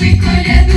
Ти коляд